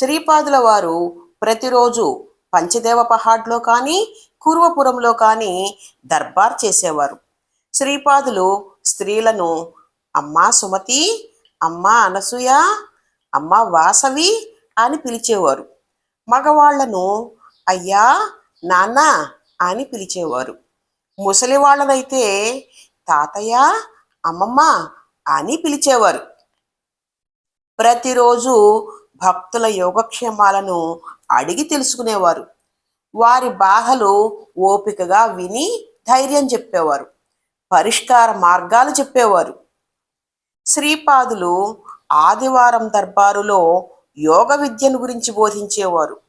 శ్రీపాదుల వారు ప్రతిరోజు పంచదేవ పహాడ్లో కానీ కూర్వపురంలో కానీ దర్బార్ చేసేవారు. శ్రీపాదులు స్త్రీలను అమ్మా సుమతి అమ్మా అనసూయ అమ్మా వాసవి అని పిలిచేవారు. మగవాళ్ళను అయ్యా నాన్న అని పిలిచేవారు. ముసలి వాళ్ళనైతే తాతయ్య అమ్మమ్మ అని పిలిచేవారు. ప్రతిరోజు భక్తుల యోగక్షేమాలను అడిగి తెలుసుకునేవారు. వారి బాధలు ఓపికగా విని ధైర్యం చెప్పేవారు. పరిష్కార మార్గాలు చెప్పేవారు. శ్రీపాదులు ఆదివారం దర్బారులో యోగ విద్యను గురించి బోధించేవారు.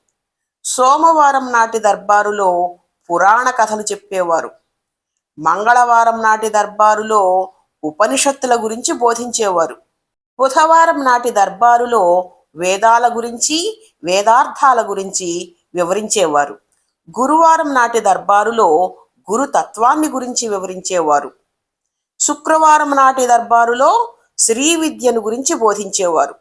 సోమవారం నాటి దర్బారులో పురాణ కథలు చెప్పేవారు. మంగళవారం నాటి దర్బారులో ఉపనిషత్తుల గురించి బోధించేవారు. బుధవారం నాటి దర్బారులో వేదాల గురించి వేదార్థాల గురించి వివరించేవారు. గురువారం నాటి దర్బారులో గురు తత్వాన్ని గురించి వివరించేవారు. శుక్రవారం నాటి దర్బారులో శ్రీ విద్యను గురించి బోధించేవారు.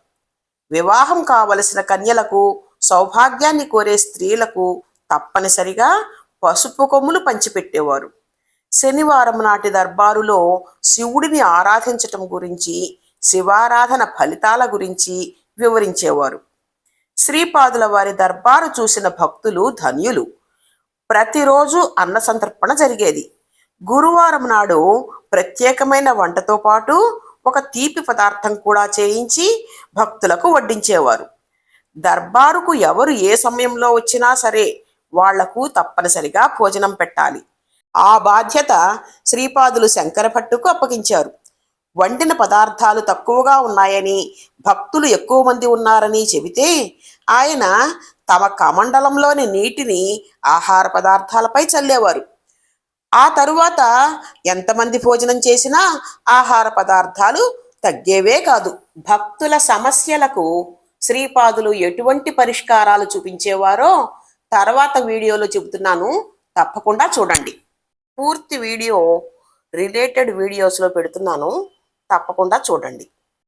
వివాహం కావలసిన కన్యలకు సౌభాగ్యాన్ని కోరే స్త్రీలకు తప్పనిసరిగా పసుపు కొమ్ములు పంచిపెట్టేవారు. శనివారం నాటి దర్బారులో శివుడిని ఆరాధించటం గురించి శివారాధన ఫలితాల గురించి వివరించేవారు. శ్రీపాదుల వారి దర్బారు చూసిన భక్తులు ధన్యులు. ప్రతిరోజు అన్న సంతర్పణ జరిగేది. గురువారం నాడు ప్రత్యేకమైన వంటతో పాటు ఒక తీపి పదార్థం కూడా చేయించి భక్తులకు వడ్డించేవారు. దర్బారుకు ఎవరు ఏ సమయంలో వచ్చినా సరే వాళ్ళకు తప్పనిసరిగా భోజనం పెట్టాలి. ఆ బాధ్యత శ్రీపాదులు శంకరభట్టుకు అప్పగించారు. వండిన పదార్థాలు తక్కువగా ఉన్నాయని భక్తులు ఎక్కువ మంది ఉన్నారని చెబితే ఆయన తమ కమండలంలోని నీటిని ఆహార పదార్థాలపై చల్లేవారు. ఆ తరువాత ఎంతమంది భోజనం చేసినా ఆహార పదార్థాలు తగ్గేవే కాదు. భక్తుల సమస్యలకు శ్రీపాదులు ఎటువంటి పరిష్కారాలు చూపించేవారో తర్వాత వీడియోలో చెబుతున్నాను. తప్పకుండా చూడండి. పూర్తి వీడియో రిలేటెడ్ వీడియోస్లో పెడుతున్నాను. తప్పకుండా చూడండి.